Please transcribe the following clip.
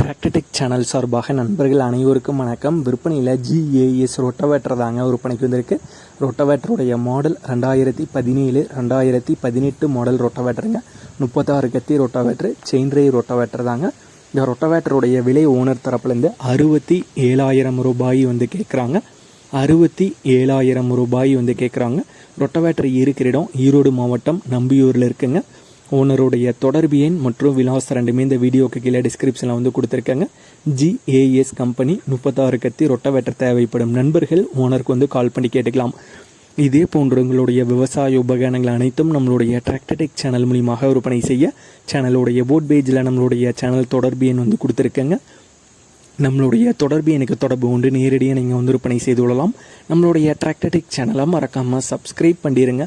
Tractor Tech channel சார்பாக நண்பர்கள் அனைவருக்கும் வணக்கம். விற்பனையில் ஜிஏஎஸ் ரொட்டவேட்டர் தாங்க விற்பனைக்கு வந்திருக்கு. ரொட்டவேட்டருடைய மாடல் ரெண்டாயிரத்தி பதினேழு ரெண்டாயிரத்தி பதினெட்டு மாடல் ரொட்டவேட்டருங்க முப்பத்தாறு கத்தி ரொட்டவேட்டர் செயின் ரே ரொட்டவேட்டர் தாங்க. இந்த ரொட்டவேட்டருடைய விலை ஓனர் தரப்புலேருந்து அறுபத்தி ஏழாயிரம் ரூபாய் வந்து கேட்குறாங்க அறுபத்தி ஏழாயிரம் ரூபாய் வந்து கேட்குறாங்க ரொட்டவேட்டர் இருக்கிற இடம் ஈரோடு மாவட்டம் நம்பியூரில் இருக்குங்க. ஓனருடைய தொடர்பு எண் மற்றும் விலாஸ் ரெண்டுமே இந்த வீடியோக்கு கீழே டிஸ்கிரிப்ஷனில் வந்து கொடுத்துருக்காங்க. ஜிஏஎஸ் கம்பெனி முப்பத்தாறு கத்தி ரொட்டவேட்டர் தேவைப்படும் நண்பர்கள் ஓனருக்கு வந்து கால் பண்ணி கேட்டுக்கலாம். இதே போன்ற உங்களுடைய விவசாய உபகரணங்கள் அனைத்தும் நம்மளுடைய டிராக்டடெக் சேனல் மூலியமாக விற்பனை செய்ய சேனலுடைய போட் பேஜில் நம்மளுடைய சேனல் தொடர்பு எண் வந்து கொடுத்துருக்கேங்க. நம்மளுடைய தொடர்பு எனக்கு தொடர்பு கொண்டு நேரடியாக நீங்கள் வந்து விற்பனை செய்து கொள்ளலாம். நம்மளுடைய டிராக்டர்டெக் சேனலை மறக்காமல் சப்ஸ்கிரைப் பண்ணிடுங்க